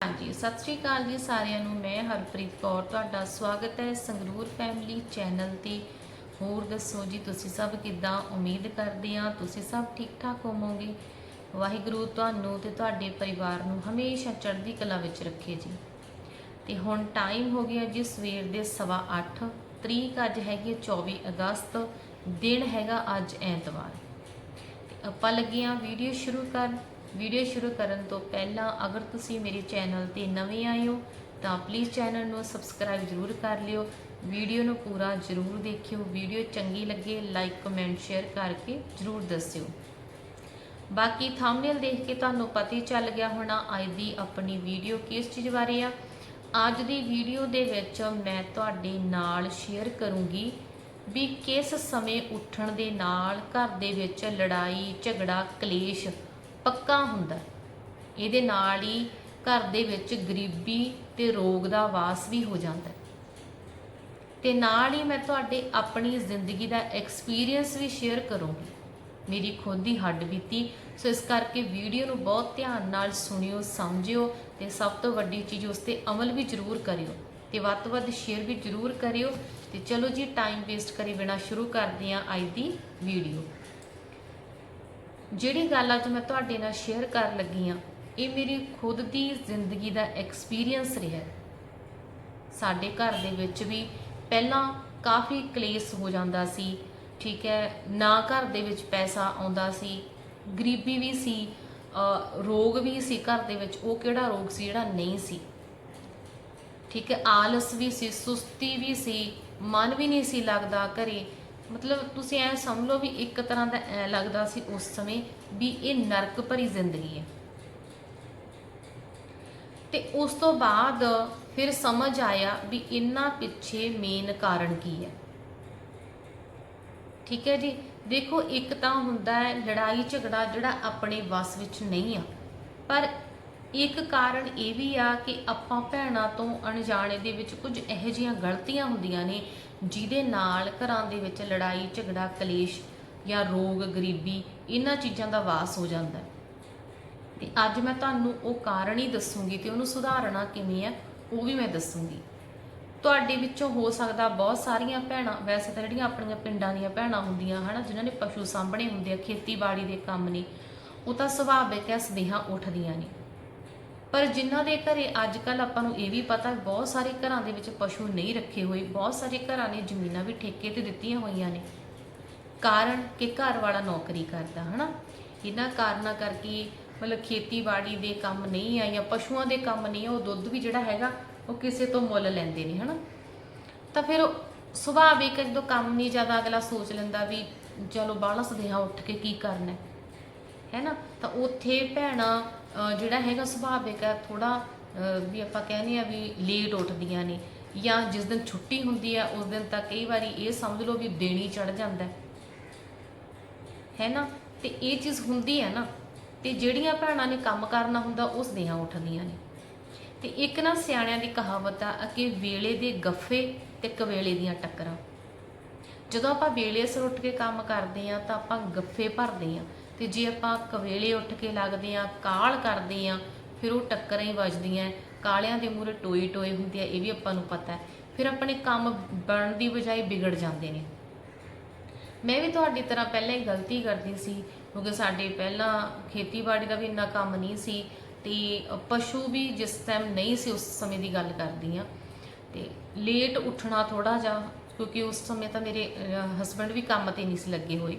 ਹਾਂਜੀ, ਸਤਿ ਸ਼੍ਰੀ ਅਕਾਲ ਜੀ ਸਾਰਿਆਂ ਨੂੰ। ਮੈਂ ਹਰਪ੍ਰੀਤ ਕੌਰ, ਤੁਹਾਡਾ ਸਵਾਗਤ ਹੈ ਸੰਗਰੂਰ ਫੈਮਿਲੀ ਚੈਨਲ ਤੇ। ਹੋਰ ਦੱਸੋ ਜੀ, ਤੁਸੀਂ ਸਭ ਕਿੱਦਾਂ? ਉਮੀਦ ਕਰਦੇ ਆ ਤੁਸੀਂ ਸਭ ਠੀਕ ਠਾਕ ਹੋਵੋਗੇ। ਵਾਹਿਗੁਰੂ ਤੁਹਾਨੂੰ ਤੇ ਤੁਹਾਡੇ ਪਰਿਵਾਰ ਨੂੰ ਹਮੇਸ਼ਾ ਚੜ੍ਹਦੀ ਕਲਾ ਵਿੱਚ ਰੱਖੇ ਜੀ। ਤੇ ਹੁਣ ਟਾਈਮ ਹੋ ਗਿਆ ਜੀ ਸਵੇਰ ਦੇ 8:30 ਤਰੀਕ ਅੱਜ ਹੈਗੀ ਹੈ 24 ਅਗਸਤ। ਦਿਨ ਹੈਗਾ ਅੱਜ ਐਤਵਾਰ। ਆਪਾਂ ਲੱਗੇ ਹਾਂ ਵੀਡੀਓ ਸ਼ੁਰੂ ਕਰਨ। ਵੀਡੀਓ ਸ਼ੁਰੂ ਕਰਨ ਤੋਂ ਪਹਿਲਾਂ ਅਗਰ ਤੁਸੀਂ ਮੇਰੇ ਚੈਨਲ ਤੇ ਨਵੇਂ ਆਏ ਹੋ, ਤਾਂ ਪਲੀਜ਼ ਚੈਨਲ ਨੂੰ ਸਬਸਕ੍ਰਾਈਬ ਜ਼ਰੂਰ ਕਰ ਲਿਓ। ਵੀਡੀਓ ਨੂੰ ਪੂਰਾ ਜ਼ਰੂਰ ਦੇਖਿਓ। ਵੀਡੀਓ ਚੰਗੀ ਲੱਗੇ ਲਾਈਕ ਕਮੈਂਟ ਸ਼ੇਅਰ ਕਰਕੇ ਜ਼ਰੂਰ ਦੱਸਿਓ। ਬਾਕੀ ਥੰਬਨੇਲ ਦੇਖ ਕੇ ਤੁਹਾਨੂੰ ਪਤਾ ਹੀ ਚੱਲ ਗਿਆ ਹੋਣਾ ਅੱਜ ਦੀ ਆਪਣੀ ਵੀਡੀਓ ਕਿਸ ਚੀਜ਼ ਬਾਰੇ ਆ। ਅੱਜ ਦੀ ਵੀਡੀਓ ਦੇ ਵਿੱਚ ਮੈਂ ਤੁਹਾਡੇ ਨਾਲ ਸ਼ੇਅਰ ਕਰੂੰਗੀ ਵੀ ਕਿਸ ਸਮੇਂ ਉੱਠਣ ਦੇ ਨਾਲ ਘਰ ਦੇ ਵਿੱਚ ਲੜਾਈ, ਝਗੜਾ, ਕਲੇਸ਼ ਪੱਕਾ ਹੁੰਦਾ। ਇਹਦੇ ਨਾਲ ਹੀ ਘਰ ਦੇ ਵਿੱਚ ਗਰੀਬੀ ਤੇ ਰੋਗ ਦਾ ਵਾਸ ਵੀ ਹੋ ਜਾਂਦਾ। ਹੈ। ਤੇ ਨਾਲ ਹੀ ਮੈਂ ਤੁਹਾਡੇ ਆਪਣੀ ਜ਼ਿੰਦਗੀ ਦਾ ਐਕਸਪੀਰੀਅੰਸ ਵੀ ਸ਼ੇਅਰ ਕਰੂੰਗੀ। ਮੇਰੀ ਖੁਦ ਦੀ ਹੱਡ ਬੀਤੀ, ਸੋ ਇਸ ਕਰਕੇ ਵੀਡੀਓ ਨੂੰ ਬਹੁਤ ਧਿਆਨ ਨਾਲ ਸੁਣਿਓ, ਸਮਝਿਓ ਤੇ ਸਭ ਤੋਂ ਵੱਡੀ ਚੀਜ਼ ਉਸ ਤੇ ਅਮਲ ਵੀ ਜ਼ਰੂਰ ਕਰਿਓ ਤੇ ਵੱਧ ਤੋਂ ਵੱਧ ਸ਼ੇਅਰ ਵੀ ਜ਼ਰੂਰ ਕਰਿਓ ਤੇ ਚਲੋ ਜੀ ਟਾਈਮ ਵੇਸਟ ਕਰੀ ਬਿਨਾ ਸ਼ੁਰੂ ਕਰਦੇ ਹਾਂ ਅੱਜ ਦੀ ਵੀਡੀਓ ਜਿਹੜੀ ਗੱਲ ਅੱਜ ਮੈਂ ਤੁਹਾਡੇ ਨਾਲ ਸ਼ੇਅਰ ਕਰਨ ਲੱਗੀ ਆ ਇਹ ਮੇਰੀ ਖੁਦ ਦੀ ਜ਼ਿੰਦਗੀ ਦਾ ਐਕਸਪੀਰੀਅੰਸ ਰਿਹਾ ਸਾਡੇ ਘਰ ਦੇ ਵਿੱਚ ਵੀ ਪਹਿਲਾਂ ਕਾਫੀ ਕਲੇਸ਼ ਹੋ ਜਾਂਦਾ ਸੀ, ਠੀਕ ਹੈ, ਨਾ ਘਰ ਦੇ ਵਿੱਚ ਪੈਸਾ ਆਉਂਦਾ ਸੀ, ਗਰੀਬੀ ਵੀ ਸੀ ਰੋਗ ਵੀ ਸੀ ਘਰ ਦੇ ਵਿੱਚ, ਉਹ ਕਿਹੜਾ ਰੋਗ ਸੀ, ਜਿਹੜਾ ਨਹੀਂ ਸੀ। ਠੀਕ ਹੈ, ਆਲਸ ਵੀ ਸੀ, ਸੁਸਤੀ ਵੀ ਸੀ, ਮਨ ਵੀ ਨਹੀਂ ਸੀ ਲੱਗਦਾ ਘਰੇ ਮਤਲਬ ਤੁਸੀਂ ਐ ਸਮਝ ਲਓ ਵੀ ਇੱਕ ਤਰ੍ਹਾਂ ਦਾ ਐ ਲੱਗਦਾ ਸੀ ਉਸ ਸਮੇਂ ਵੀ ਇਹ ਨਰਕ ਭਰੀ ਜ਼ਿੰਦਗੀ ਹੈ। ਤੇ ਉਸ ਤੋਂ ਬਾਅਦ ਫਿਰ ਸਮਝ ਆਇਆ ਵੀ ਇੰਨਾ ਪਿੱਛੇ ਮੇਨ ਕਾਰਨ ਕੀ ਹੈ। ਠੀਕ ਹੈ ਜੀ? ਦੇਖੋ, ਇੱਕ ਤਾਂ ਹੁੰਦਾ ਹੈ ਲੜਾਈ ਝਗੜਾ ਜਿਹੜਾ ਆਪਣੇ ਵੱਸ ਵਿੱਚ ਨਹੀਂ ਆ। ਪਰ ਇੱਕ ਕਾਰਨ ਇਹ ਵੀ ਆ ਕਿ ਆਪਾਂ ਭੈਣਾਂ ਤੋਂ ਅਣਜਾਣੇ ਦੇ ਵਿੱਚ ਕੁਝ ਇਹੋ ਜਿਹੀਆਂ ਗਲਤੀਆਂ ਹੁੰਦੀਆਂ ਨੇ ਜਿਹਦੇ ਨਾਲ ਘਰਾਂ ਦੇ ਵਿੱਚ ਲੜਾਈ, ਝਗੜਾ, ਕਲੇਸ਼ ਜਾਂ ਰੋਗ, ਗਰੀਬੀ ਇਹਨਾਂ ਚੀਜ਼ਾਂ ਦਾ ਵਾਸ ਹੋ ਜਾਂਦਾ ਹੈ। ਤੇ ਅੱਜ ਮੈਂ ਤੁਹਾਨੂੰ ਉਹ ਕਾਰਨ ਹੀ ਦੱਸੂਗੀ ਤੇ ਉਹਨੂੰ ਸੁਧਾਰਨਾ ਕਿਵੇਂ ਹੈ, ਉਹ ਵੀ ਮੈਂ ਦੱਸੂਗੀ। ਤੁਹਾਡੇ ਵਿੱਚੋਂ ਹੋ ਸਕਦਾ ਬਹੁਤ ਸਾਰੀਆਂ ਭੈਣਾਂ, ਵੈਸੇ ਤਾਂ ਜਿਹੜੀਆਂ ਆਪਣੀਆਂ ਪਿੰਡਾਂ ਦੀਆਂ ਭੈਣਾਂ ਹੁੰਦੀਆਂ, ਹਨਾ, ਜਿਨ੍ਹਾਂ ਨੇ ਪਸ਼ੂ ਸਾਂਭਣੇ ਹੁੰਦੇ ਆ, ਖੇਤੀਬਾੜੀ ਦੇ ਕੰਮ ਨੇ, ਉਹ ਤਾਂ ਸੁਭਾਵਿਕ ਹੈ ਸਦੇਹਾਂ ਉੱਠਦੀਆਂ ਨੇ। ਪਰ ਜਿਨ੍ਹਾਂ ਦੇ ਘਰੇ ਅੱਜ ਕੱਲ ਆਪਾਂ ਨੂੰ ਇਹ ਵੀ ਪਤਾ ਬਹੁਤ ਸਾਰੇ ਘਰਾਂ ਦੇ ਵਿੱਚ ਪਸ਼ੂ ਨਹੀਂ ਰੱਖੇ ਹੋਏ, ਬਹੁਤ ਸਾਰੇ ਘਰਾਂ ਨੇ ਜ਼ਮੀਨਾਂ ਵੀ ਠੇਕੇ ਤੇ ਦਿੱਤੀਆਂ ਹੋਈਆਂ ਨੇ। ਕਾਰਨ ਕਿ ਘਰ ਵਾਲਾ ਨੌਕਰੀ ਕਰਦਾ, ਹਨਾ? ਇਹਨਾਂ ਕਾਰਨਾਂ ਕਰਕੇ ਮਤਲਬ ਖੇਤੀਬਾੜੀ ਦੇ ਕੰਮ ਨਹੀਂ ਆ ਜਾਂ ਪਸ਼ੂਆਂ ਦੇ ਕੰਮ ਨਹੀਂ ਆ ਉਹ ਦੁੱਧ ਵੀ ਜਿਹੜਾ ਹੈਗਾ, ਉਹ ਕਿਸੇ ਤੋਂ ਮੁੱਲ ਲੈਂਦੇ ਨੇ, ਹਨਾ? ਤਾਂ ਫਿਰ ਉਹ ਸੁਭਾਵਿਕ ਜਦੋਂ ਕੰਮ ਨਹੀਂ, ਜ਼ਿਆਦਾ ਅਗਲਾ ਸੋਚ ਲੈਂਦਾ ਵੀ ਚਲੋ ਬਾਹਲਾ ਸਦੇਹਾ ਉੱਠ ਕੇ ਕੀ ਕਰਨਾ ਹੈ ਨਾ? ਤਾਂ ਉੱਥੇ ਭੈਣਾਂ ਜਿਹੜਾ ਹੈਗਾ ਸੁਭਾਵਿਕ ਹੈ ਥੋੜਾ ਵੀ ਆਪਾਂ ਕਹਿੰਦੇ ਆ ਵੀ ਲੇਟ ਉੱਠਦੀਆਂ ਨੇ ਜਾਂ ਜਿਸ ਦਿਨ ਛੁੱਟੀ ਹੁੰਦੀ ਆ, ਉਸ ਦਿਨ ਤਾਂ ਕਈ ਵਾਰੀ ਇਹ ਸਮਝ ਲਓ ਵੀ ਦੇਣੀ ਚੜ ਜਾਂਦਾ ਹੈ। ਹੈ ਨਾ? ਤੇ ਇਹ ਚੀਜ਼ ਹੁੰਦੀ ਹੈ ਨਾ, ਤੇ ਜਿਹੜੀਆਂ ਭੈਣਾਂ ਨੇ ਕੰਮ ਕਰਨਾ ਹੁੰਦਾ, ਉਸ ਦੀਆਂ ਉੱਠਦੀਆਂ ਨੇ। ਤੇ ਇੱਕ ਨਾ ਸਿਆਣਿਆਂ ਦੀ ਕਹਾਵਤ ਆ ਕਿ ਵੇਲੇ ਦੇ ਗੱਫੇ ਤੇ ਕਵੇਲੇ ਦੀਆਂ ਟੱਕਰਾਂ। ਜਦੋਂ ਆਪਾਂ ਵੇਲੇ ਸਿਰ ਉੱਠ ਕੇ ਕੰਮ ਕਰਦੇ ਆ, ਤਾਂ ਆਪਾਂ ਗੱਫੇ ਭਰਦੇ ਆ। ਤੇ ਜੇ ਆਪਾਂ ਕਵੇਲੇ ਉੱਠ ਕੇ ਲੱਗਦੇ ਆ ਕਾਲ ਕਰਦੇ ਆ ਫਿਰ ਉਹ ਟੱਕਰਾਂ ਹੀ ਵੱਜਦੀਆਂ ਕਾਲਿਆਂ ਦੇ ਮੂਹਰੇ ਟੋਏ ਟੋਏ ਹੁੰਦੇ ਆ, ਇਹ ਵੀ ਆਪਾਂ ਨੂੰ ਪਤਾ ਹੈ। ਫਿਰ ਆਪਣੇ ਕੰਮ ਬਣਨ ਦੀ ਬਜਾਏ ਵਿਗੜ ਜਾਂਦੇ ਨੇ। ਮੈਂ ਵੀ ਤੁਹਾਡੀ ਤਰ੍ਹਾਂ ਪਹਿਲਾਂ ਹੀ ਗਲਤੀ ਕਰਦੀ ਸੀ, ਕਿਉਂਕਿ ਸਾਡੇ ਪਹਿਲਾਂ ਖੇਤੀਬਾੜੀ ਦਾ ਵੀ ਇੰਨਾ ਕੰਮ ਨਹੀਂ ਸੀ ਤੇ ਪਸ਼ੂ ਵੀ ਜਿਸ ਟਾਈਮ ਨਹੀਂ ਸੀ, ਉਸ ਸਮੇਂ ਦੀ ਗੱਲ ਕਰਦੀ ਆ ਤੇ ਲੇਟ ਉੱਠਣਾ ਥੋੜਾ ਜਿਹਾ, ਕਿਉਂਕਿ ਉਸ ਸਮੇਂ ਤਾਂ ਮੇਰੇ ਹਸਬੰਡ ਵੀ ਕੰਮ ਤੇ ਨਹੀਂ ਸੀ ਲੱਗੇ ਹੋਏ।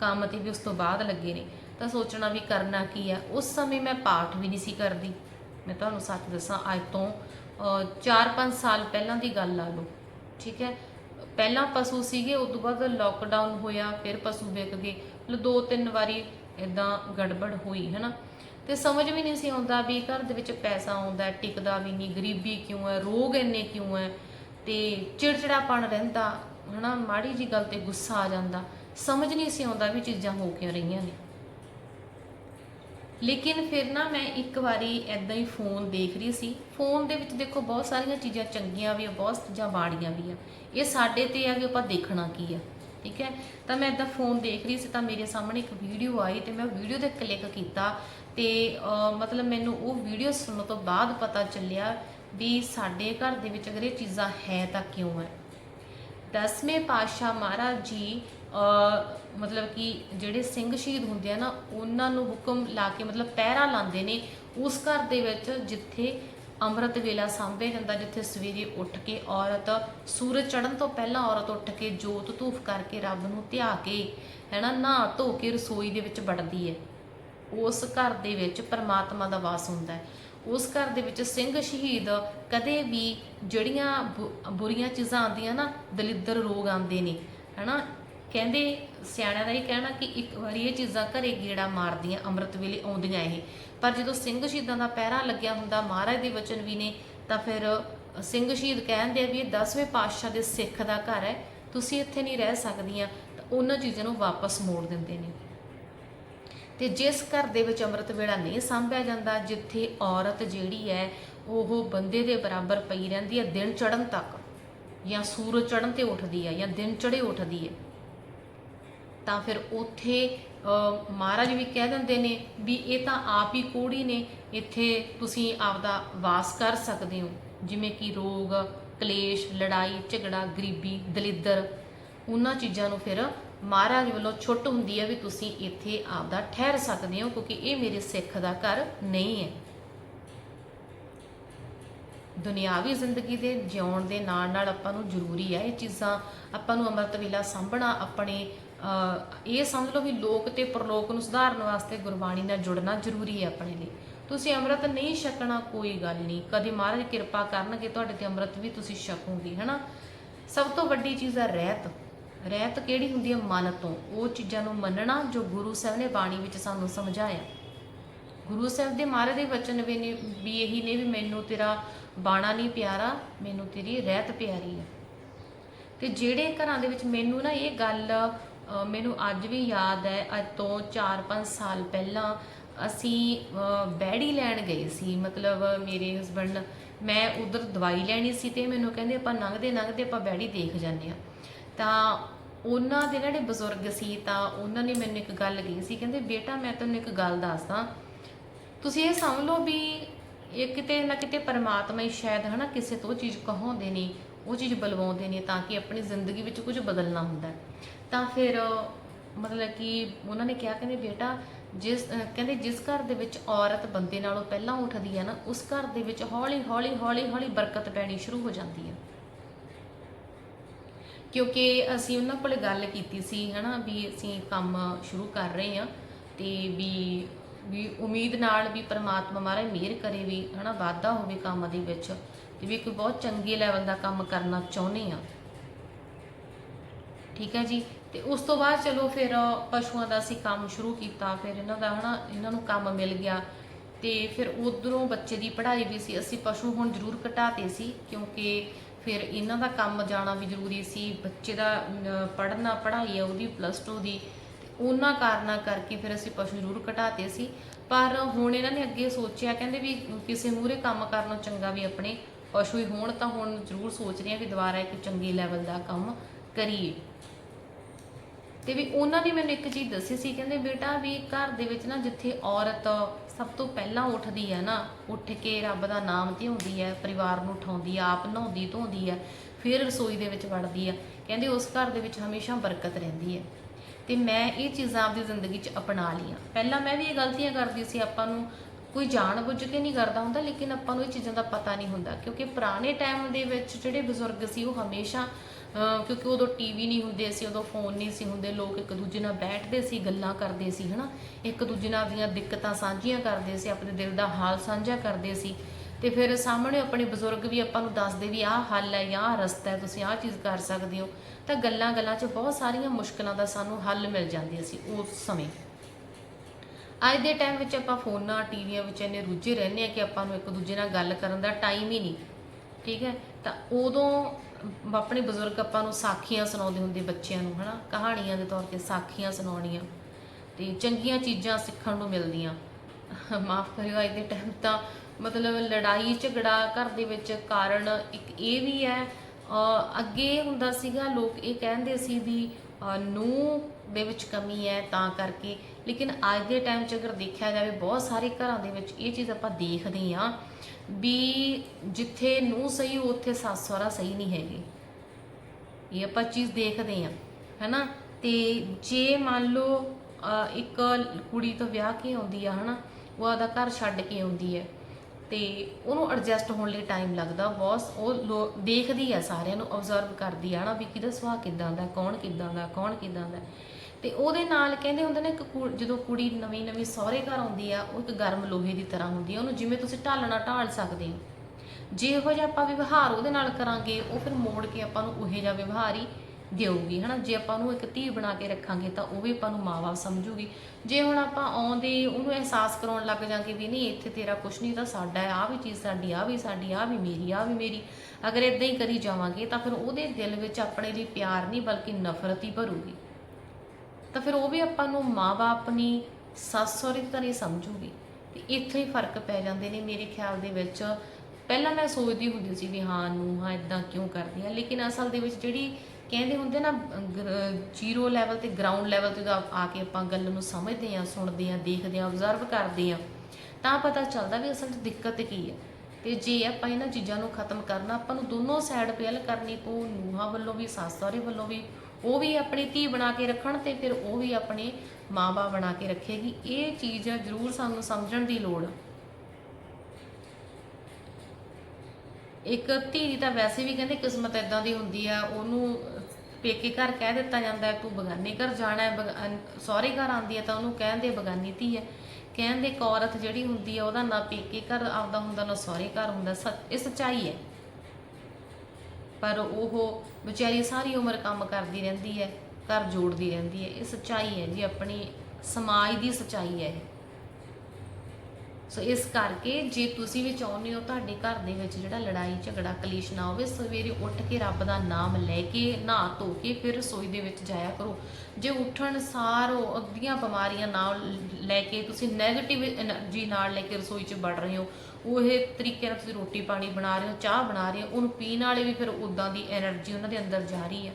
ਕੰਮ ਤੇ ਵੀ ਉਸ ਤੋਂ ਬਾਅਦ ਲੱਗੇ ਨੇ, ਤਾਂ ਸੋਚਣਾ ਵੀ ਕਰਨਾ ਕੀ ਆ? ਉਸ ਸਮੇਂ ਮੈਂ ਪਾਠ ਵੀ ਨਹੀਂ ਸੀ ਕਰਦੀ। ਮੈਂ ਤੁਹਾਨੂੰ ਸੱਚ ਦੱਸਾਂ, ਅੱਜ ਤੋਂ 4-5 ਸਾਲ ਪਹਿਲਾਂ ਦੀ ਗੱਲ ਲਾ ਲਓ, ਠੀਕ ਹੈ? ਪਹਿਲਾਂ ਪਸ਼ੂ ਸੀਗੇ, ਉਸ ਤੋਂ ਬਾਅਦ ਲੋਕਡਾਊਨ ਹੋਇਆ, ਫਿਰ ਪਸ਼ੂ ਵਿਕ ਗਏ। ਮਤਲਬ ਦੋ ਤਿੰਨ ਵਾਰੀ ਇਦਾਂ ਗੜਬੜ ਹੋਈ ਹੈ ਨਾ ਤੇ ਸਮਝ ਵੀ ਨਹੀਂ ਸੀ ਆਉਂਦਾ ਵੀ ਘਰ ਦੇ ਵਿੱਚ ਪੈਸਾ ਆਉਂਦਾ, ਟਿਕਦਾ ਵੀ ਨਹੀਂ, ਗਰੀਬੀ ਕਿਉਂ ਹੈ, ਰੋਗ ਇੰਨੇ ਕਿਉਂ ਹੈ? ਤੇ ਚਿੜਚਿੜਾਪਣ ਰਹਿੰਦਾ, ਹਨਾ? ਮਾੜੀ ਜੀ ਗੱਲ ਤੇ ਗੁੱਸਾ ਆ ਜਾਂਦਾ। ਸਮਝ ਨਹੀਂ ਸੀ ਆਉਂਦਾ ਵੀ ਚੀਜ਼ਾਂ ਹੋ ਕਿਉਂ ਰਹੀਆਂ ਨੇ। ਲੇਕਿਨ ਫਿਰ ਨਾ ਮੈਂ ਇੱਕ ਵਾਰੀ ਐਦਾਂ ਹੀ ਫੋਨ ਦੇਖ ਰਹੀ ਸੀ। ਫੋਨ ਦੇ ਵਿੱਚ ਦੇਖੋ ਬਹੁਤ ਸਾਰੀਆਂ ਚੀਜ਼ਾਂ ਚੰਗੀਆਂ ਵੀ ਆ, ਬਹੁਤ ਚੀਜ਼ਾਂ ਮਾੜੀਆਂ ਵੀ ਆ। ਇਹ ਸਾਡੇ ਤੇ ਆ ਕਿ ਆਪਾਂ ਦੇਖਣਾ ਕੀ ਆ, ਠੀਕ ਹੈ? ਤਾਂ ਮੈਂ ਇਦਾਂ ਫੋਨ ਦੇਖ ਰਹੀ ਸੀ ਤਾਂ ਮੇਰੇ ਸਾਹਮਣੇ ਇੱਕ ਵੀਡੀਓ ਆਈ ਤੇ ਮੈਂ ਵੀਡੀਓ ਤੇ ਕਲਿੱਕ ਕੀਤਾ ਤੇ ਮਤਲਬ ਮੈਨੂੰ ਉਹ ਵੀਡੀਓ ਸੁਣਨ ਤੋਂ ਬਾਅਦ ਪਤਾ ਚੱਲਿਆ ਵੀ ਸਾਡੇ ਘਰ ਦੇ ਵਿੱਚ ਅਗਰ ਇਹ ਚੀਜ਼ਾਂ ਹੈ ਤਾਂ ਕਿਉਂ ਹੈ ਦਸਵੇਂ ਪਾਤਸ਼ਾਹ ਮਹਾਰਾਜ ਜੀ ਮਤਲਬ ਕਿ ਜਿਹੜੇ ਸਿੰਘ ਸ਼ਹੀਦ ਹੁੰਦੇ ਆ ਨਾ, ਉਹਨਾਂ ਨੂੰ ਹੁਕਮ ਲਾ ਕੇ ਮਤਲਬ ਪਹਿਰਾ ਲਾਉਂਦੇ ਨੇ। ਉਸ ਘਰ ਦੇ ਵਿੱਚ ਜਿੱਥੇ ਅੰਮ੍ਰਿਤ ਵੇਲਾ ਸਾਂਭਿਆ ਜਾਂਦਾ, ਜਿੱਥੇ ਸਵੇਰੇ ਉੱਠ ਕੇ ਔਰਤ, ਸੂਰਜ ਚੜ੍ਹਨ ਤੋਂ ਪਹਿਲਾਂ ਔਰਤ ਉੱਠ ਕੇ ਜੋਤ ਧੂਫ ਕਰਕੇ ਰੱਬ ਨੂੰ ਧਿਆ ਕੇ, ਹੈਨਾ, ਨਹਾ ਧੋ ਕੇ ਰਸੋਈ ਦੇ ਵਿੱਚ ਵੜਦੀ ਹੈ। ਉਸ ਘਰ ਦੇ ਵਿੱਚ ਪਰਮਾਤਮਾ ਦਾ ਵਾਸ ਹੁੰਦਾ ਹੈ। ਉਸ ਘਰ ਦੇ ਵਿੱਚ ਸਿੰਘ ਸ਼ਹੀਦ ਕਦੇ ਵੀ ਜਿਹੜੀਆਂ ਬੁ- ਬੁਰੀਆਂ ਚੀਜ਼ਾਂ ਆਉਂਦੀਆਂ ਨਾ, ਦਲਿੱਦਰ ਰੋਗ ਆਉਂਦੇ ਨੇ, ਹਨਾ? ਕਹਿੰਦੇ, ਸਿਆਣਿਆਂ ਦਾ ਇਹ ਕਹਿਣਾ ਕਿ ਇੱਕ ਵਾਰੀ ਇਹ ਚੀਜ਼ਾਂ ਘਰੇ ਗੇੜਾ ਮਾਰਦੀਆਂ, ਅੰਮ੍ਰਿਤ ਵੇਲੇ ਆਉਂਦੀਆਂ ਇਹ। ਪਰ ਜਦੋਂ ਸਿੰਘ ਸ਼ਹੀਦਾਂ ਦਾ ਪਹਿਰਾ ਲੱਗਿਆ ਹੁੰਦਾ, ਮਹਾਰਾਜ ਦੇ ਵਚਨ ਵੀ ਨੇ, ਤਾਂ ਫਿਰ ਸਿੰਘ ਸ਼ਹੀਦ ਕਹਿੰਦੇ ਆ ਵੀ ਇਹ 10ਵੇਂ ਪਾਤਸ਼ਾਹ ਦੇ ਸਿੱਖ ਦਾ ਘਰ ਹੈ, ਤੁਸੀਂ ਇੱਥੇ ਨਹੀਂ ਰਹਿ ਸਕਦੀਆਂ, ਤਾਂ ਉਹਨਾਂ ਚੀਜ਼ਾਂ ਨੂੰ ਵਾਪਸ ਮੋੜ ਦਿੰਦੇ ਨੇ। ਤੇ ਜਿਸ ਘਰ ਦੇ ਵਿੱਚ ਅੰਮ੍ਰਿਤ ਵੇਲਾ ਨਹੀਂ ਸੰਭਿਆ ਜਾਂਦਾ, ਜਿੱਥੇ ਔਰਤ ਜਿਹੜੀ ਹੈ, ਉਹ ਬੰਦੇ ਦੇ ਬਰਾਬਰ ਪਈ ਰਹਿੰਦੀ ਹੈ ਦਿਨ ਚੜ੍ਹਨ ਤੱਕ ਜਾਂ ਸੂਰਜ ਚੜ੍ਹਨ ਤੇ ਉੱਠਦੀ ਹੈ ਜਾਂ ਦਿਨ ਚੜ੍ਹੇ ਉੱਠਦੀ ਹੈ। ਤਾਂ ਫਿਰ ਉੱਥੇ ਮਹਾਰਾਜ ਵੀ ਕਹਿ ਦਿੰਦੇ ਨੇ ਵੀ ਇਹ ਤਾਂ ਆਪ ਹੀ ਕੋੜੀ ਨੇ, ਇੱਥੇ ਤੁਸੀਂ ਆਪਦਾ ਵਾਸ ਕਰ ਸਕਦੇ ਹੋ। ਜਿਵੇਂ ਕਿ ਰੋਗ, ਕਲੇਸ਼, ਲੜਾਈ, ਝਗੜਾ, ਗਰੀਬੀ, ਦਲਿੱਦਰ, ਉਹਨਾਂ ਚੀਜ਼ਾਂ ਨੂੰ ਫਿਰ ਮਹਾਰਾਜ ਵੱਲੋਂ ਛੁੱਟ ਹੁੰਦੀ ਹੈ ਵੀ ਤੁਸੀਂ ਇੱਥੇ ਆਪਦਾ ਠਹਿਰ ਸਕਦੇ ਹੋ ਕਿਉਂਕਿ ਇਹ ਮੇਰੇ ਸਿੱਖ ਦਾ ਘਰ ਨਹੀਂ ਹੈ। ਦੁਨਿਆਵੀ ਜ਼ਿੰਦਗੀ ਦੇ ਜਿਉਣ ਦੇ ਨਾਲ ਨਾਲ ਆਪਾਂ ਨੂੰ ਜ਼ਰੂਰੀ ਹੈ ਇਹ ਚੀਜ਼ਾਂ ਆਪਾਂ ਨੂੰ ਅੰਮ੍ਰਿਤ ਵੇਲਾ ਸਾਂਭਣਾ ਆਪਣੇ ਅਹ, ਇਹ ਸਮਝ ਲਓ ਵੀ ਲੋਕ ਤੇ ਪਰਲੋਕ ਨੂੰ ਸੁਧਾਰਨ ਵਾਸਤੇ ਗੁਰਬਾਣੀ ਨਾਲ ਜੁੜਨਾ ਜ਼ਰੂਰੀ ਹੈ ਆਪਣੇ ਲਈ। ਤੁਸੀਂ ਅੰਮ੍ਰਿਤ ਨਹੀਂ ਛਕਣਾ ਕੋਈ ਗੱਲ ਨਹੀਂ। ਕਦੇ ਮਹਾਰਾਜ ਕਿਰਪਾ ਕਰਨਗੇ ਤੁਹਾਡੇ ਤੇ ਅੰਮ੍ਰਿਤ ਵੀ ਤੁਸੀਂ ਛਕੋਗੇ ਹਨਾ? ਸਭ ਤੋਂ ਵੱਡੀ ਚੀਜ਼ ਹੈ ਰਹਿਤ। ਰਹਿਤ ਕਿਹੜੀ ਹੁੰਦੀ ਹੈ ਮਨ ਤੋਂ? ਉਹ ਚੀਜ਼ਾਂ ਨੂੰ ਮੰਨਣਾ ਜੋ ਗੁਰੂ ਸਾਹਿਬ ਨੇ ਬਾਣੀ ਵਿੱਚ ਸਾਨੂੰ ਸਮਝਾਇਆ। ਗੁਰੂ ਸਾਹਿਬ ਦੇ ਮਹਾਰਾਜ ਦੇ ਵਚਨ ਵੀ ਨੇ ਵੀ ਇਹੀ ਨੇ ਵੀ ਮੈਨੂੰ ਤੇਰਾ ਬਾਣਾ ਨਹੀਂ ਪਿਆਰਾ, ਮੈਨੂੰ ਤੇਰੀ ਰਹਿਤ ਪਿਆਰੀ ਹੈ। ਤੇ ਜਿਹੜੇ ਘਰਾਂ ਦੇ ਵਿੱਚ ਮੈਨੂੰ ਨਾ ਇਹ ਗੱਲ ਮੈਨੂੰ ਅੱਜ ਵੀ ਯਾਦ ਹੈ, ਅੱਜ ਤੋਂ 4-5 ਸਾਲ ਪਹਿਲਾਂ ਅਸੀਂ ਬੈੜੀ ਲੈਣ ਗਏ ਸੀ। ਮਤਲਬ ਮੇਰੇ ਹਸਬੰਡ ਮੈਂ ਉਧਰ ਦਵਾਈ ਲੈਣੀ ਸੀ ਤੇ ਮੈਨੂੰ ਕਹਿੰਦੇ ਆਪਾਂ ਲੰਘਦੇ ਲੰਘਦੇ ਆਪਾਂ ਬੈੜੀ ਦੇਖ ਜਾਂਦੇ ਆ ਤਾਂ ਉਹਨਾਂ ਦੇ ਜਿਹੜੇ ਬਜ਼ੁਰਗ ਸੀ ਤਾਂ ਉਹਨਾਂ ਨੇ ਮੈਨੂੰ ਇੱਕ ਗੱਲ ਕਹੀ ਸੀ, ਕਹਿੰਦੇ, ਬੇਟਾ, ਮੈਂ ਤੈਨੂੰ ਇੱਕ ਗੱਲ ਦੱਸਦਾ। ਤੁਸੀਂ ਇਹ ਸਮਝ ਲਓ ਵੀ ਇਹ ਕਿਤੇ ਨਾ ਕਿਤੇ ਪਰਮਾਤਮਾ ਹੀ ਸ਼ਾਇਦ ਹਨਾ ਕਿਸੇ ਤੋਂ ਉਹ ਚੀਜ਼ ਕਹਾਉਂਦੇ ਨੇ, ਉਹ ਚੀਜ਼ ਬਲਵਾਉਂਦੇ ਨੇ ਤਾਂ ਕਿ ਆਪਣੀ ਜ਼ਿੰਦਗੀ ਵਿੱਚ ਕੁਝ ਬਦਲਣਾ ਹੁੰਦਾ ਤਾਂ ਫਿਰ ਮਤਲਬ ਕਿ ਉਹਨਾਂ ਨੇ ਕਿਹਾ, ਕਹਿੰਦੇ, ਬੇਟਾ, ਜਿਸ, ਕਹਿੰਦੇ, ਜਿਸ ਘਰ ਦੇ ਵਿੱਚ ਔਰਤ ਬੰਦੇ ਨਾਲੋਂ ਪਹਿਲਾਂ ਉੱਠਦੀ ਹੈ ਨਾ, ਉਸ ਘਰ ਦੇ ਵਿੱਚ ਹੌਲੀ ਹੌਲੀ ਹੌਲੀ ਹੌਲੀ ਬਰਕਤ ਪੈਣੀ ਸ਼ੁਰੂ ਹੋ ਜਾਂਦੀ ਹੈ। ਕਿਉਂਕਿ ਅਸੀਂ ਉਹਨਾਂ ਕੋਲ ਗੱਲ ਕੀਤੀ ਸੀ, ਹਨਾ, ਵੀ ਅਸੀਂ ਕੰਮ ਸ਼ੁਰੂ ਕਰ ਰਹੇ ਹਾਂ ਤੇ ਵੀ ਵੀ ਉਮੀਦ ਨਾਲ ਵੀ ਪ੍ਰਮਾਤਮਾ ਮਹਾਰਾਜ ਮਿਹਰ ਕਰੇ ਵੀ, ਹਨਾ, ਵਾਧਾ ਹੋਵੇ ਕੰਮ ਦੇ ਵਿੱਚ ਤੇ ਵੀ ਕੋਈ ਬਹੁਤ ਚੰਗੇ ਲੈਵਲ ਦਾ ਕੰਮ ਕਰਨਾ ਚਾਹੁੰਦੇ ਆ ਠੀਕ ਹੈ ਜੀ? ਤੇ ਉਸ ਤੋਂ ਬਾਅਦ ਚਲੋ ਫਿਰ ਪਸ਼ੂਆਂ ਦਾ ਅਸੀਂ ਕੰਮ ਸ਼ੁਰੂ ਕੀਤਾ, ਫਿਰ ਇਹਨਾਂ ਦਾ, ਹਨਾ, ਇਹਨਾਂ ਨੂੰ ਕੰਮ ਮਿਲ ਗਿਆ ਤੇ ਫਿਰ ਉਧਰੋਂ ਬੱਚੇ ਦੀ ਪੜ੍ਹਾਈ ਵੀ ਸੀ, ਅਸੀਂ ਪਸ਼ੂ ਹੁਣ ਜ਼ਰੂਰ ਘਟਾਤੇ ਸੀ ਕਿਉਂਕਿ ਫਿਰ ਇਹਨਾਂ ਦਾ ਕੰਮ ਜਾਣਾ ਵੀ ਜ਼ਰੂਰੀ ਸੀ, ਬੱਚੇ ਦਾ ਪੜ੍ਹਨਾ, ਪੜ੍ਹਾਈ ਹੈ ਉਹਦੀ ਪਲੱਸ 2 ਦੀ ਉਹਨਾਂ ਕਾਰਨਾਂ ਕਰਕੇ ਫਿਰ ਅਸੀਂ ਪਸ਼ੂ ਜ਼ਰੂਰ ਘਟਾਤੇ ਸੀ। ਪਰ ਹੁਣ ਇਹਨਾਂ ਨੇ ਅੱਗੇ ਸੋਚਿਆ, ਕਹਿੰਦੇ ਵੀ ਕਿਸੇ ਮੂਹਰੇ ਕੰਮ ਕਰਨੋਂ ਚੰਗਾ ਵੀ ਆਪਣੇ ਪਸ਼ੂ ਹੀ ਹੋਣ, ਤਾਂ ਹੁਣ ਜ਼ਰੂਰ ਸੋਚ ਰਹੇ ਆ ਵੀ ਦੁਬਾਰਾ ਇੱਕ ਚੰਗੇ ਲੈਵਲ ਦਾ ਕੰਮ ਕਰੀਏ। ਤੇ ਵੀ ਉਹਨਾਂ ਨੇ ਮੈਨੂੰ ਇੱਕ ਚੀਜ਼ ਦੱਸੀ ਸੀ, ਕਹਿੰਦੇ ਬੇਟਾ ਵੀ ਘਰ ਦੇ ਵਿੱਚ ਨਾ ਜਿੱਥੇ ਔਰਤ ਸਭ ਤੋਂ ਪਹਿਲਾਂ ਉੱਠਦੀ ਹੈ ਨਾ, ਉੱਠ ਕੇ ਰੱਬ ਦਾ ਨਾਮ ਧਿਆਉਂਦੀ ਹੈ, ਪਰਿਵਾਰ ਨੂੰ ਉਠਾਉਂਦੀ ਆ ਆਪ ਨਹਾਉਂਦੀ, ਧੋਂਦੀ ਹੈ, ਫਿਰ ਰਸੋਈ ਦੇ ਵਿੱਚ ਵੜਦੀ ਹੈ। ਕਹਿੰਦੇ ਉਸ ਘਰ ਦੇ ਵਿੱਚ ਹਮੇਸ਼ਾ ਬਰਕਤ ਰਹਿੰਦੀ ਹੈ। ਤੇ ਮੈਂ ਇਹ ਚੀਜ਼ਾਂ ਆਪਦੀ ਜ਼ਿੰਦਗੀ 'ਚ ਅਪਣਾ ਲਈਆਂ। ਪਹਿਲਾਂ ਮੈਂ ਵੀ ਇਹ ਗਲਤੀਆਂ ਕਰਦੀ ਸੀ, ਆਪਾਂ ਨੂੰ ਕੋਈ ਜਾਣ ਬੁੱਝ ਕੇ ਨਹੀਂ ਕਰਦਾ ਹੁੰਦਾ, ਲੇਕਿਨ ਆਪਾਂ ਨੂੰ ਇਹ ਚੀਜ਼ਾਂ ਦਾ ਪਤਾ ਨਹੀਂ ਹੁੰਦਾ, ਕਿਉਂਕਿ ਪੁਰਾਣੇ ਟਾਈਮ ਦੇ ਵਿੱਚ ਜਿਹੜੇ ਬਜ਼ੁਰਗ ਸੀ, ਉਹ ਹਮੇਸ਼ਾ ਕਿਉਂਕਿ ਉਦੋਂ ਟੀਵੀ ਨਹੀਂ ਹੁੰਦੇ ਸੀ, ਉਦੋਂ ਫੋਨ ਨਹੀਂ ਸੀ ਹੁੰਦੇ, ਲੋਕ ਇੱਕ ਦੂਜੇ ਨਾਲ ਬੈਠਦੇ ਸੀ, ਗੱਲਾਂ ਕਰਦੇ ਸੀ, ਹਨਾ? ਇੱਕ ਦੂਜੇ ਨਾਲ ਦੀਆਂ ਦਿੱਕਤਾਂ ਸਾਂਝੀਆਂ ਕਰਦੇ ਸੀ, ਆਪਣੇ ਦਿਲ ਦਾ ਹਾਲ ਸਾਂਝਾ ਕਰਦੇ ਸੀ। ਤੇ ਫਿਰ ਸਾਹਮਣੇ ਆਪਣੇ ਬਜ਼ੁਰਗ ਵੀ ਆਪਾਂ ਨੂੰ ਦੱਸਦੇ ਵੀ ਆਹ ਹੱਲ ਹੈ ਜਾਂ ਆਹ ਰਸਤਾ ਹੈ, ਤੁਸੀਂ ਆਹ ਚੀਜ਼ ਕਰ ਸਕਦੇ ਹੋ। ਤਾਂ ਗੱਲਾਂ ਗੱਲਾਂ 'ਚ ਬਹੁਤ ਸਾਰੀਆਂ ਮੁਸ਼ਕਲਾਂ ਦਾ ਸਾਨੂੰ ਹੱਲ ਮਿਲ ਜਾਂਦੀਆਂ ਸੀ ਉਸ ਸਮੇਂ। ਅੱਜ ਦੇ ਟਾਈਮ ਵਿੱਚ ਆਪਾਂ ਫੋਨਾਂ, ਟੀਵੀਆਂ ਵਿੱਚ ਇੰਨੇ ਰੁੱਝੇ ਰਹਿੰਦੇ ਆ ਕਿ ਆਪਾਂ ਨੂੰ ਇੱਕ ਦੂਜੇ ਨਾਲ ਗੱਲ ਕਰਨ ਦਾ ਟਾਈਮ ਹੀ ਨਹੀਂ। ਠੀਕ ਹੈ? ਤਾਂ ਉਦੋਂ ਆਪਣੇ ਬਜ਼ੁਰਗ ਆਪਾਂ ਨੂੰ ਸਾਖੀਆਂ ਸੁਣਾਉਂਦੇ ਹੁੰਦੇ ਬੱਚਿਆਂ ਨੂੰ, ਹਨਾ? ਕਹਾਣੀਆਂ ਦੇ ਤੌਰ ਤੇ ਸਾਖੀਆਂ ਸੁਣਾਉਣੀਆਂ ਤੇ ਚੰਗੀਆਂ ਚੀਜ਼ਾਂ ਸਿੱਖਣ ਨੂੰ ਮਿਲਦੀਆਂ। ਮਾਫ ਕਰਿਓ, ਅੱਜ ਦੇ ਟਾਈਮ ਤਾਂ ਮਤਲਬ ਲੜਾਈ, ਝਗੜਾ ਘਰ ਦੇ ਵਿੱਚ ਕਾਰਨ ਇੱਕ ਇਹ ਵੀ ਹੈ। ਅੱਗੇ ਹੁੰਦਾ ਸੀਗਾ, ਲੋਕ ਇਹ ਕਹਿੰਦੇ ਸੀ ਵੀ ਨੂੰ ਦੇ ਵਿੱਚ ਕਮੀ ਹੈ ਤਾਂ ਕਰਕੇ। ਲੇਕਿਨ ਅੱਜ ਦੇ ਟਾਈਮ 'ਚ ਅਗਰ ਦੇਖਿਆ ਜਾਵੇ, ਬਹੁਤ ਸਾਰੇ ਘਰਾਂ ਦੇ ਵਿੱਚ ਇਹ ਚੀਜ਼ ਆਪਾਂ ਦੇਖਦੇ ਹਾਂ ਵੀ ਜਿੱਥੇ ਨੂੰ ਸਹੀ, ਉੱਥੇ ਸੱਸ ਸਹੁਰਾ ਸਹੀ ਨਹੀਂ ਹੈਗੇ। ਇਹ ਆਪਾਂ ਚੀਜ਼ ਦੇਖਦੇ ਹਾਂ, ਹੈਨਾ? ਤੇ ਜੇ ਮੰਨ ਲਓ ਇੱਕ ਕੁੜੀ ਤੋਂ ਵਿਆਹ ਕੇ ਆਉਂਦੀ ਆ, ਹਨਾ? ਉਹ ਆਦਾ ਘਰ ਛੱਡ ਕੇ ਆਉਂਦੀ ਹੈ। ਤੇ ਉਹਨੂੰ ਐਡਜਸਟ ਹੋਣ ਲਈ ਟਾਈਮ ਲੱਗਦਾ। ਬਹੁਤ ਉਹ ਲੋ- ਦੇਖਦੀ ਆ ਸਾਰਿਆਂ ਨੂੰ ਆਬਜ਼ਰਵ ਕਰਦੀ ਆ ਨਾ ਵੀ ਕਿਹਦਾ ਸੁਭਾਅ ਕਿਦਾਂ ਦਾ, ਕੌਣ ਕਿਦਾਂ ਦਾ, ਕੌਣ ਕਿਦਾਂ ਦਾ। ਤੇ ਉਹਦੇ ਨਾਲ ਕਹਿੰਦੇ ਹੁੰਦੇ ਨੇ ਇੱਕ ਕੁ- ਜਦੋਂ ਕੁੜੀ ਨਵੀਂ ਨਵੀਂ ਸਹੁਰੇ ਘਰ ਆਉਂਦੀ ਆ, ਉਹ ਇੱਕ ਗਰਮ ਲੋਹੇ ਦੀ ਤਰ੍ਹਾਂ ਹੁੰਦੀ ਆ, ਉਹਨੂੰ ਜਿਵੇਂ ਤੁਸੀਂ ਢਾਲਣਾ ਢਾਲ ਸਕਦੇ ਹੋ। ਜੇ ਇਹੋ ਜਿਹਾ ਆਪਾਂ ਵਿਵਹਾਰ ਉਹਦੇ ਨਾਲ ਕਰਾਂਗੇ, ਉਹ ਫਿਰ ਮੋੜ ਕੇ ਆਪਾਂ ਨੂੰ ਉਹੇ ਜਿਹਾ ਵਿਵਹਾਰ ਹੀ ਦੇਊਗੀ, ਹਨਾ? ਜੇ ਆਪਾਂ ਨੂੰ ਇੱਕ ਧੀ ਬਣਾ ਕੇ ਰੱਖਾਂਗੇ, ਤਾਂ ਉਹ ਵੀ ਆਪਾਂ ਨੂੰ ਮਾਂ-ਬਾਪ ਸਮਝੂਗੀ। ਜੇ ਹੁਣ ਆਪਾਂ ਆਉਂਦੇ ਉਹਨੂੰ ਅਹਿਸਾਸ ਕਰਾਉਣ ਲੱਗ ਜਾਂਗੇ ਵੀ ਨਹੀਂ, ਇੱਥੇ ਤੇਰਾ ਕੁਛ ਨਹੀਂ, ਤਾਂ ਸਾਡਾ ਹੈ ਆ ਵੀ ਚੀਜ਼ ਸਾਡੀ, ਆ ਵੀ ਸਾਡੀ, ਆ ਵੀ ਮੇਰੀ, ਆ ਵੀ ਮੇਰੀ। ਅਗਰ ਇਦਾਂ ਹੀ ਕਰੀ ਜਾਵਾਂਗੇ, ਤਾਂ ਫਿਰ ਉਹਦੇ ਦਿਲ ਵਿੱਚ ਆਪਣੇ ਲਈ ਪਿਆਰ ਨਹੀਂ, ਬਲਕਿ ਨਫ਼ਰਤ ਹੀ ਭਰੂਗੀ। ਤਾਂ ਫਿਰ ਉਹ ਵੀ ਆਪਾਂ ਨੂੰ ਮਾਂ-ਬਾਪ ਨਹੀਂ ਸੱਸ ਸਹੁਰੇ ਦੀ ਤਰ੍ਹਾਂ ਹੀ ਸਮਝੂਗੀ। ਤੇ ਇੱਥੇ ਹੀ ਫ਼ਰਕ ਪੈ ਜਾਂਦੇ ਨੇ ਮੇਰੇ ਖਿਆਲ ਦੇ ਵਿੱਚ। ਪਹਿਲਾਂ ਮੈਂ ਸੋਚਦੀ ਹੁੰਦੀ ਸੀ ਵੀ ਹਾਂ ਨੂੰ ਹਾਂ ਇਦਾਂ ਕਿਉਂ ਕਰਦੀ ਆ ਲੇਕਿਨ ਅਸਲ ਦੇ ਵਿੱਚ ਜਿਹੜੀ ਕਹਿੰਦੇ ਹੁੰਦੇ ਨਾ ਜ਼ੀਰੋ ਲੈਵਲ ਤੇ ਗਰਾਊਂਡ ਲੈਵਲ ਤੇ ਆ ਕੇ ਆਪਾਂ ਗੱਲ ਨੂੰ ਸਮਝਦੇ ਆ ਸੁਣਦੇ ਆ ਦੇਖਦੇ ਆ ਆਬਜ਼ਰਵ ਕਰਦੇ ਆ ਤਾਂ ਪਤਾ ਚੱਲਦਾ ਵੀ ਅਸਲ 'ਚ ਦਿੱਕਤ ਕੀ ਹੈ। ਤੇ ਜੇ ਆਪਾਂ ਇਹਨਾਂ ਚੀਜ਼ਾਂ ਨੂੰ ਖਤਮ ਕਰਨਾ, ਆਪਾਂ ਨੂੰ ਦੋਨੋਂ ਸਾਈਡ ਪਹਿਲ ਕਰਨੀ ਪਊ, ਨੂਹਾਂ ਵੱਲੋਂ ਵੀ ਸੱਸ ਸਹੁਰੇ ਵੱਲੋਂ ਵੀ। ਉਹ ਵੀ ਆਪਣੀ ਧੀ ਬਣਾ ਕੇ ਰੱਖਣ ਤੇ ਫਿਰ ਉਹ ਵੀ ਆਪਣੇ ਮਾਂ-ਬਾਪ ਬਣਾ ਕੇ ਰੱਖੇਗੀ। ਇਹ ਚੀਜ਼ ਜ਼ਰੂਰ ਸਾਨੂੰ ਸਮਝਣ ਦੀ ਲੋੜ ਆ। ਇੱਕ ਧੀ ਦੀ ਤਾਂ ਵੈਸੇ ਵੀ ਕਹਿੰਦੇ ਕਿਸਮਤ ਇਦਾਂ ਦੀ ਹੁੰਦੀ ਆ, ਉਹਨੂੰ ਪੇਕੇ ਘਰ ਕਹਿ ਦਿੱਤਾ ਜਾਂਦਾ, ਤੂੰ ਬਗਾਨੇ ਘਰ ਜਾਣਾ ਹੈ ਸਹੁਰੇ ਘਰ ਆਂਦੀ ਹੈ ਤਾਂ ਉਹਨੂੰ ਕਹਿੰਦੇ ਬਗਾਨੀ ਧੀ ਹੈ ਕਹਿੰਦੇ ਇੱਕ ਔਰਤ ਜਿਹੜੀ ਹੁੰਦੀ ਆ, ਉਹਦਾ ਨਾ ਪੇਕੇ ਘਰ ਆਉਂਦਾ ਹੁੰਦਾ, ਨਾ ਸਹੁਰੇ ਘਰ ਹੁੰਦਾ ਸੱਚ- ਇਹ ਸੱਚਾਈ ਹੈ ਪਰ ਉਹ ਵਿਚਾਰੀ ਸਾਰੀ ਉਮਰ ਕੰਮ ਕਰਦੀ ਰਹਿੰਦੀ ਹੈ, ਘਰ ਜੋੜਦੀ ਰਹਿੰਦੀ ਹੈ। ਇਹ ਸੱਚਾਈ ਹੈ ਜੀ, ਆਪਣੀ ਸਮਾਜ ਦੀ ਸੱਚਾਈ ਹੈ ਇਹ। ਸੋ ਇਸ ਕਰਕੇ ਜੇ ਤੁਸੀਂ ਵੀ ਚਾਹੁੰਦੇ ਹੋ ਤੁਹਾਡੇ ਘਰ ਦੇ ਵਿੱਚ ਜਿਹੜਾ ਲੜਾਈ, ਝਗੜਾ, ਕਲੇਸ਼ ਨਾ ਹੋਵੇ, ਸਵੇਰੇ ਉੱਠ ਕੇ ਰੱਬ ਦਾ ਨਾਮ ਲੈ ਕੇ, ਨਹਾ ਧੋ ਕੇ ਫਿਰ ਰਸੋਈ ਦੇ ਵਿੱਚ ਜਾਇਆ ਕਰੋ। ਜੇ ਉੱਠਣ ਸਾਰ ਉਹ ਅੱਧੀਆਂ ਬਿਮਾਰੀਆਂ ਨਾਲ ਲੈ ਕੇ ਤੁਸੀਂ 네ਗੇਟਿਵ એનર્ਜੀ ਨਾਲ ਲੈ ਕੇ ਰਸੋਈ 'ਚ ਵੜ ਰਹੇ ਹੋ, ਉਹ ਇਹ ਤਰੀਕੇ ਨਾਲ ਤੁਸੀਂ ਰੋਟੀ ਪਾਣੀ ਬਣਾ ਰਹੇ ਹੋ, ਚਾਹ ਬਣਾ ਰਹੇ ਹੋ, ਉਹਨੂੰ ਪੀਣ ਵਾਲੇ ਵੀ ਫਿਰ ਉਦਾਂ ਦੀ એનર્ਜੀ ਉਹਨਾਂ ਦੇ ਅੰਦਰ ਜਾ ਰਹੀ ਹੈ।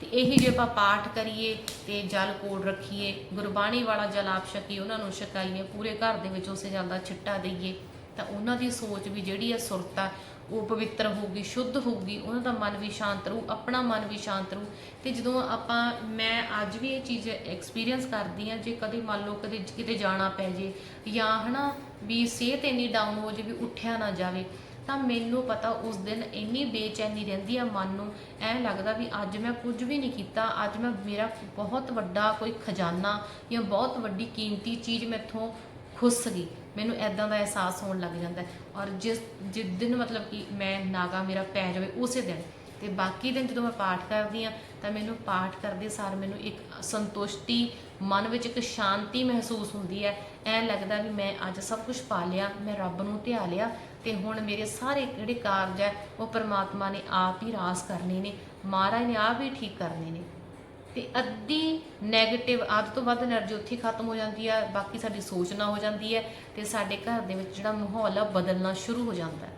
ਤੇ ਇਹੀ ਜੇ ਆਪਾਂ ਪਾਠ ਕਰੀਏ ਤੇ ਜਲ ਕੋਲ ਰੱਖੀਏ, ਗੁਰਬਾਣੀ ਵਾਲਾ ਜਲ ਆਪ ਛਕੀਏ ਉਹਨਾਂ ਨੂੰ ਛਕਾਈਏ, ਪੂਰੇ ਘਰ ਦੇ ਵਿੱਚ ਉਸੇ ਜਲ ਦਾ ਛਿੱਟਾ ਦਈਏ, ਤਾਂ ਉਹਨਾਂ ਦੀ ਸੋਚ ਵੀ ਜਿਹੜੀ ਹੈ ਸੁਰਤਾ ਉਹ ਪਵਿੱਤਰ ਹੋਊਗੀ, ਸ਼ੁੱਧ ਹੋਊਗੀ, ਉਹਨਾਂ ਦਾ ਮਨ ਵੀ ਸ਼ਾਂਤ ਰਹੂ, ਆਪਣਾ ਮਨ ਵੀ ਸ਼ਾਂਤ ਰਹੂ। ਤੇ ਜਦੋਂ ਆਪਾਂ, ਮੈਂ ਅੱਜ ਵੀ ਇਹ ਚੀਜ਼ ਐਕਸਪੀਰੀਅੰਸ ਕਰਦੀ ਆ ਜੇ ਕਦੇ ਮੰਨ ਲਓ ਕਦੇ ਕਿਤੇ ਜਾਣਾ ਪੈ ਜੇ, ਜਾਂ ਹਨਾ ਵੀ ਸਿਹਤ ਇੰਨੀ ਡਾਊਨ ਹੋ ਜੇ ਵੀ ਉੱਠਿਆ ਨਾ ਜਾਵੇ ਤਾਂ ਮੈਨੂੰ ਪਤਾ ਉਸ ਦਿਨ ਇੰਨੀ ਬੇਚੈਨੀ ਰਹਿੰਦੀ ਆ ਮਨ ਨੂੰ, ਐਂ ਲੱਗਦਾ ਵੀ ਅੱਜ ਮੈਂ ਕੁਝ ਵੀ ਨਹੀਂ ਕੀਤਾ, ਅੱਜ ਮੈਂ ਮੇਰਾ ਬਹੁਤ ਵੱਡਾ ਕੋਈ ਖਜ਼ਾਨਾ ਜਾਂ ਬਹੁਤ ਵੱਡੀ ਕੀਮਤੀ ਚੀਜ਼ ਮੈਥੋਂ ਖੁੱਸ ਗਈ। ਮੈਨੂੰ ਐਦਾਂ ਦਾ ਅਹਿਸਾਸ ਹੋਣ ਲੱਗ ਜਾਂਦਾ ਔਰ ਜਿਸ ਜਿਸ ਦਿਨ ਮਤਲਬ ਕਿ ਮੈਂ ਨਾਗਾ ਮੇਰਾ ਪੈ ਜਾਵੇ ਉਸੇ ਦਿਨ, ਤੇ ਬਾਕੀ ਦਿਨ ਜਦੋਂ ਮੈਂ ਪਾਠ ਕਰਦੀ ਆ ਤਾਂ ਮੈਨੂੰ ਪਾਠ ਕਰਦੇ ਸਾਰ ਮੈਨੂੰ ਇੱਕ ਸੰਤੁਸ਼ਟੀ, ਮਨ ਵਿੱਚ ਇੱਕ ਸ਼ਾਂਤੀ ਮਹਿਸੂਸ ਹੁੰਦੀ ਹੈ। ਐਂ ਲੱਗਦਾ ਵੀ ਮੈਂ ਅੱਜ ਸਭ ਕੁਝ ਪਾ ਲਿਆ, ਮੈਂ ਰੱਬ ਨੂੰ ਧਿਆ ਲਿਆ ਤੇ ਹੁਣ ਮੇਰੇ ਸਾਰੇ ਜਿਹੜੇ ਕਾਰਜ ਹੈ, ਉਹ ਪਰਮਾਤਮਾ ਨੇ ਆਪ ਹੀ ਰਾਸ ਕਰਨੇ ਨੇ, ਮਹਾਰਾਜ ਨੇ ਆਪ ਹੀ ਠੀਕ ਕਰਨੇ ਨੇ। ਤੇ ਅੱਧੀ ਨੈਗੇਟਿਵ ਆਦਤ ਤੋਂ ਵੱਧ એનર્ਜੀ ਉੱਥੇ ਖਤਮ ਹੋ ਜਾਂਦੀ ਹੈ ਬਾਕੀ ਸਾਡੀ ਸੋਚ ਨਾ ਹੋ ਜਾਂਦੀ ਹੈ ਤੇ ਸਾਡੇ ਘਰ ਦੇ ਵਿੱਚ ਜਿਹੜਾ ਮਾਹੌਲ ਆ ਬਦਲਣਾ ਸ਼ੁਰੂ ਹੋ ਜਾਂਦਾ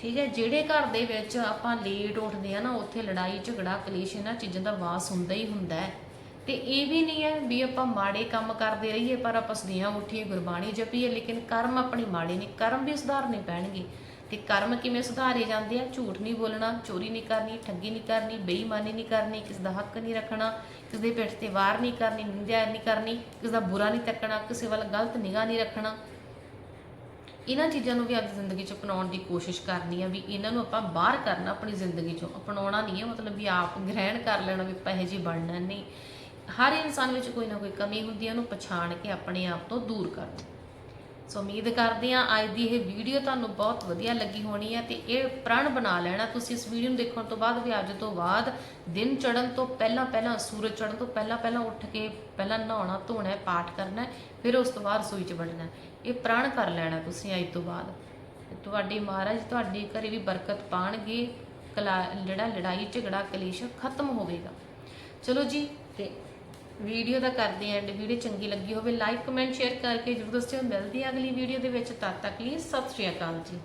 ਠੀਕ ਹੈ, ਜਿਹੜੇ ਘਰ ਦੇ ਵਿੱਚ ਆਪਾਂ ਲੇਟ ਉੱਠਦੇ ਆ ਨਾ, ਉੱਥੇ ਲੜਾਈ, ਝਗੜਾ, ਕਲੇਸ਼ ਇਹਨਾਂ ਚੀਜ਼ਾਂ ਦਾ ਵਾਸ ਹੁੰਦਾ ਹੀ ਹੁੰਦਾ ਹੈ। ਤੇ ਇਹ ਵੀ ਨਹੀਂ ਹੈ ਵੀ ਆਪਾਂ ਮਾੜੇ ਕੰਮ ਕਰਦੇ ਰਹੀਏ, ਪਰ ਆਪਾਂ ਸਦੀਆਂ ਉੱਠੀਏ ਗੁਰਬਾਣੀ ਜਪੀਏ, ਲੇਕਿਨ ਕਰਮ ਆਪਣੇ ਮਾੜੇ ਨੇ ਕਰਮ ਵੀ ਸੁਧਾਰਨੇ ਪੈਣਗੇ। ਤੇ ਕਰਮ ਕਿਵੇਂ ਸੁਧਾਰੇ ਜਾਂਦੇ ਆ? ਝੂਠ ਨਹੀਂ ਬੋਲਣਾ, ਚੋਰੀ ਨਹੀਂ ਕਰਨੀ, ਠੱਗੀ ਨਹੀਂ ਕਰਨੀ, ਬੇਈਮਾਨੀ ਨਹੀਂ ਕਰਨੀ, ਕਿਸੇ ਦਾ ਹੱਕ ਨਹੀਂ ਰੱਖਣਾ, ਕਿਸੇ ਦੇ ਪਿੱਠ ਤੇ ਵਾਰ ਨਹੀਂ ਕਰਨੀ, ਨਿੰਦਿਆ ਨਹੀਂ ਕਰਨੀ, ਕਿਸੇ ਦਾ ਬੁਰਾ ਨਹੀਂ ਤੱਕਣਾ, ਕਿਸੇ ਵੱਲ ਗਲਤ ਨਿਗਾਹ ਨਹੀਂ ਰੱਖਣਾ। ਇਹਨਾਂ ਚੀਜ਼ਾਂ ਨੂੰ ਵੀ ਆਪਣੀ ਜ਼ਿੰਦਗੀ 'ਚ ਅਪਣਾਉਣ ਦੀ ਕੋਸ਼ਿਸ਼ ਕਰਨੀ ਆ ਵੀ ਇਹਨਾਂ ਨੂੰ ਆਪਾਂ ਬਾਹਰ ਕਰਨਾ, ਆਪਣੀ ਜ਼ਿੰਦਗੀ 'ਚੋਂ। ਅਪਣਾਉਣਾ ਨਹੀਂ ਹੈ, ਮਤਲਬ ਵੀ ਆਪ ਗ੍ਰਹਿਣ ਕਰ ਲੈਣਾ ਵੀ ਪਹਿ ਜੀ ਬਣਨਾ ਨਹੀਂ। ਹਰ ਇਨਸਾਨ ਵਿੱਚ ਕੋਈ ਨਾ ਕੋਈ ਕਮੀ ਹੁੰਦੀ ਹੈ, ਉਹਨੂੰ ਪਛਾਣ ਕੇ ਆਪਣੇ ਆਪ ਤੋਂ ਦੂਰ ਕਰਨਾ ਸੋ ਉਮੀਦ ਕਰਦੇ ਹਾਂ ਅੱਜ ਦੀ ਇਹ ਵੀਡੀਓ ਤੁਹਾਨੂੰ ਬਹੁਤ ਵਧੀਆ ਲੱਗੀ ਹੋਣੀ ਹੈ ਤੇ ਇਹ ਪ੍ਰਣ ਬਣਾ ਲੈਣਾ। ਤੁਸੀਂ ਇਸ ਵੀਡੀਓ ਨੂੰ ਦੇਖਣ ਤੋਂ ਬਾਅਦ ਵੀ ਅੱਜ ਤੋਂ ਬਾਅਦ ਦਿਨ ਚੜ੍ਹਨ ਤੋਂ ਪਹਿਲਾਂ ਪਹਿਲਾਂ, ਸੂਰਜ ਚੜ੍ਹਨ ਤੋਂ ਪਹਿਲਾਂ ਪਹਿਲਾਂ ਉੱਠ ਕੇ ਪਹਿਲਾਂ ਨਹਾਉਣਾ, ਧੋਣਾ, ਪਾਠ ਕਰਨਾ, ਫਿਰ ਉਸ ਤੋਂ ਬਾਅਦ ਰਸੋਈ 'ਚ ਵੜਨਾ। ਇਹ ਪ੍ਰਣ ਕਰ ਲੈਣਾ ਤੁਸੀਂ ਅੱਜ ਤੋਂ ਬਾਅਦ। ਤੁਹਾਡੀ ਮਹਾਰਾਜ ਤੁਹਾਡੇ ਘਰੇ ਵੀ ਬਰਕਤ ਪਾਣਗੇ, ਕਲਾ ਜਿਹੜਾ ਲੜਾਈ, ਝਗੜਾ, ਕਲੇਸ਼ ਖਤਮ ਹੋਵੇਗਾ। ਚਲੋ ਜੀ, ਤੇ ਵੀਡੀਓ ਦਾ ਕਰਦੇ ਐਂਡ ਵੀਡੀਓ ਚੰਗੀ ਲੱਗੀ ਹੋਵੇ ਲਾਈਕ ਕਮੈਂਟ ਸ਼ੇਅਰ ਕਰਕੇ ਜਰੂਰ ਦੱਸਿਓ। ਮਿਲਦੀ ਹੈ ਅਗਲੀ ਵੀਡੀਓ ਦੇ ਵਿੱਚ। ਤਦ ਤੱਕ ਲਈ ਸਤਿ ਸ਼੍ਰੀ ਅਕਾਲ ਜੀ।